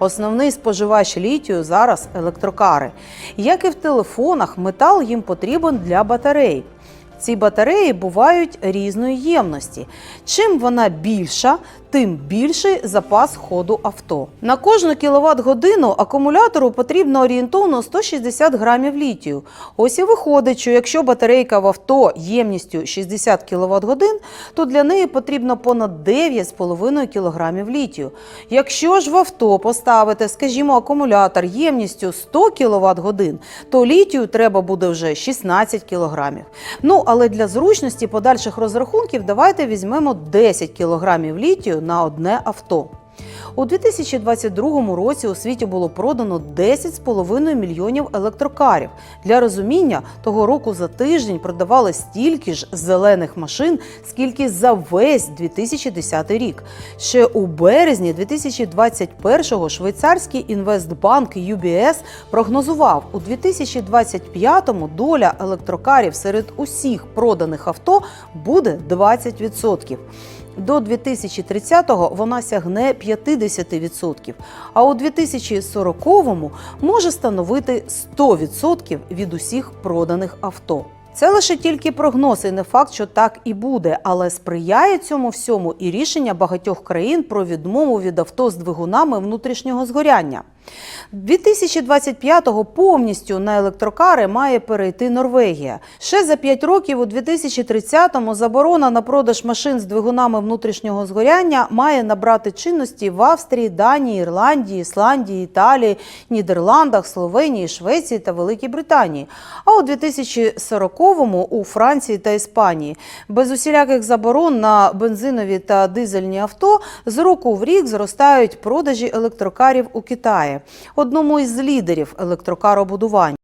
Основний споживач літію зараз електрокари. Як і в телефонах, метал їм потрібен для батарей. Ці батареї бувають різної ємності. Чим вона більша, тим більший запас ходу авто. На кожну кіловат годину акумулятору потрібно орієнтовно 160 грамів літію. Ось і виходить, що якщо батарейка в авто ємністю 60 кВт годин, то для неї потрібно понад 9,5 кг літію. Якщо ж в авто поставити, скажімо, акумулятор ємністю 100 кВт годин, то літію треба буде вже 16 кг. Ну, але для зручності подальших розрахунків давайте візьмемо 10 кг літію на одне авто. У 2022 році у світі було продано 10,5 мільйонів електрокарів. Для розуміння, того року за тиждень продавали стільки ж зелених машин, скільки за весь 2010 рік. Ще у березні 2021-го швейцарський інвестбанк UBS прогнозував, у 2025-му доля електрокарів серед усіх проданих авто буде 20%. До 2030-го вона сягне 50%, а у 2040-му може становити 100% від усіх проданих авто. Це лише тільки прогноз, і не факт, що так і буде, але сприяє цьому всьому і рішення багатьох країн про відмову від авто з двигунами внутрішнього згоряння. 2025-го повністю на електрокари має перейти Норвегія. Ще за 5 років у 2030-му заборона на продаж машин з двигунами внутрішнього згоряння має набрати чинності в Австрії, Данії, Ірландії, Ісландії, Італії, Нідерландах, Словенії, Швеції та Великій Британії. А у 2040-му у Франції та Іспанії. Без усіляких заборон на бензинові та дизельні авто з року в рік зростають продажі електрокарів у Китаї, одному із лідерів електрокаробудування.